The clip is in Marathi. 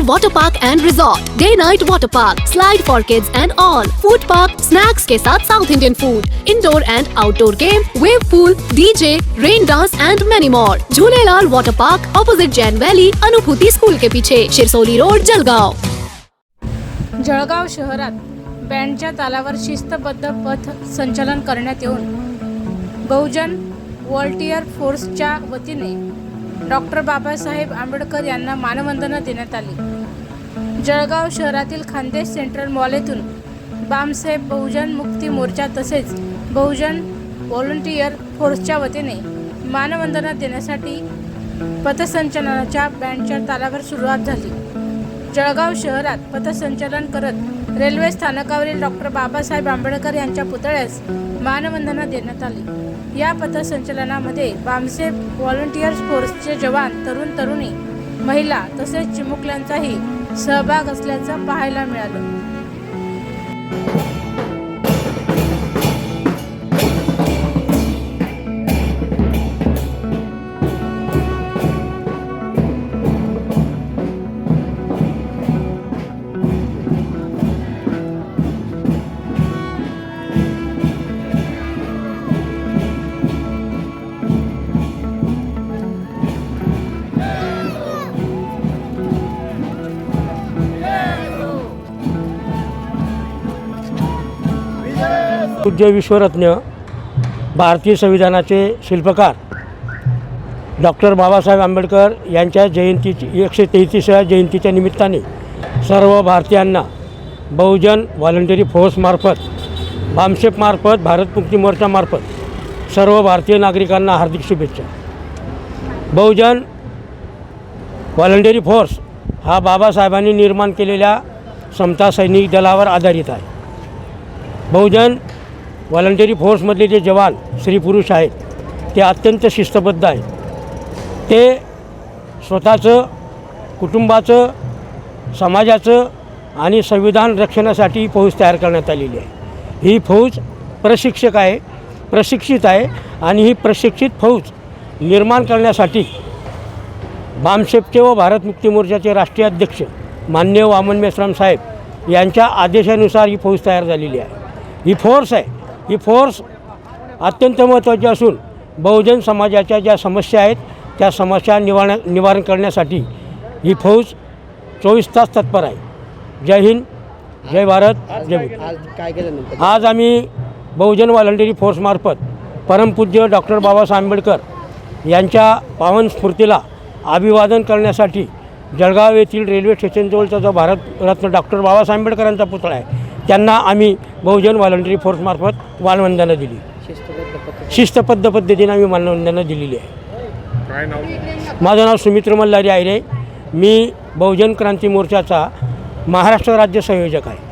Jhulelalal Water Park and Resort, Day Night Water Park, Slide for Kids and all, Food Park, Snacks के साथ South Indian food, Indoor and Outdoor game, Wave pool, DJ, Rain dance and many more. Jhulelalal Water Park, opposite Jain Valley, Anubhuti school के पीछे, शिरसोली रोड, जलगांव. जळगाव शहरात बँडच्या तालावर शिस्तबद्ध पथ संचलन करण्यात येऊन बहुजन व्हॉल्टियर फोर्सच्या वतीने डॉक्टर बाबासाहेब आंबेडकर यांना मानवंदना देण्यात आली. जळगाव शहरातील खानदेश सेंट्रल मॉल येथून बामसाहेब बहुजन मुक्ती मोर्चा तसेच बहुजन व्हॉलंटियर फोर्सच्या वतीने मानवंदना देण्यासाठी पथसंचलनाच्या बँडच्या तालावर सुरुवात झाली. जळगाव शहरात पथसंचलन करत रेल्वे स्थानकावरील डॉक्टर बाबासाहेब आंबेडकर यांच्या पुतळ्यास मानवंदना देण्यात आली. या पथसंचलनामध्ये बामसे व्हॉलंटियर फोर्सचे जवान तरुण तरुणी महिला तसेच चिमुकल्यांचाही सहभाग असल्याचं पाहायला मिळालं. पूज्य विश्वरत्न भारतीय संविधानाचे शिल्पकार डॉक्टर बाबासाहेब आंबेडकर यांच्या जयंतीची एकशे तेहतीसव्या जयंतीच्या निमित्ताने सर्व भारतीयांना बहुजन व्हॉलंटरी फोर्समार्फत बामशेपमार्फत भारत मुक्ती मोर्चामार्फत सर्व भारतीय नागरिकांना हार्दिक शुभेच्छा. बहुजन व्हॉलंटरी फोर्स हा बाबासाहेबांनी निर्माण केलेल्या समता सैनिक दलावर आधारित आहे. बहुजन व्हॉलंटरी फोर्समधले जे जवान स्त्री पुरुष आहेत ते अत्यंत शिस्तबद्ध आहेत. ते स्वतःचं कुटुंबाचं समाजाचं आणि संविधान रक्षणासाठी ही फौज तयार करण्यात आलेली आहे. ही फौज प्रशिक्षक आहे प्रशिक्षित आहे आणि ही प्रशिक्षित फौज निर्माण करण्यासाठी बामशेपचे व भारत मुक्ती मोर्चाचे राष्ट्रीय अध्यक्ष मान्य वामन मेश्राम साहेब यांच्या आदेशानुसार ही फौज तयार झालेली आहे. ही फोर्स आहे. ही फोर्स अत्यंत महत्त्वाची असून बहुजन समाजाच्या ज्या समस्या आहेत त्या समस्या निवारण निवारण करण्यासाठी ही फौज चोवीस तास तत्पर आहे जय हिंद जय भारत जय. आज काय केलं नेमकं आज आम्ही बहुजन व्हॉलंटरी फोर्समार्फत परमपूज्य डॉक्टर बाबासाहेब आंबेडकर यांच्या पावन स्फूर्तीला अभिवादन करण्यासाठी जळगाव येथील रेल्वे स्टेशनजवळचा जो भारतरत्न डॉक्टर बाबासाहेब आंबेडकरांचा पुतळा आहे त्यांना आम्ही बहुजन व्हॉलंटरी फोर्समार्फत मानवंदना दिली. शिस्तबद्ध पद्धत शिस्तबद्ध पद्धतीने आम्ही मानवंदना दिलेली आहे. माझं नाव सुमित्र मल्हारी आयरे. मी बहुजन क्रांती मोर्चाचा महाराष्ट्र राज्य संयोजक आहे.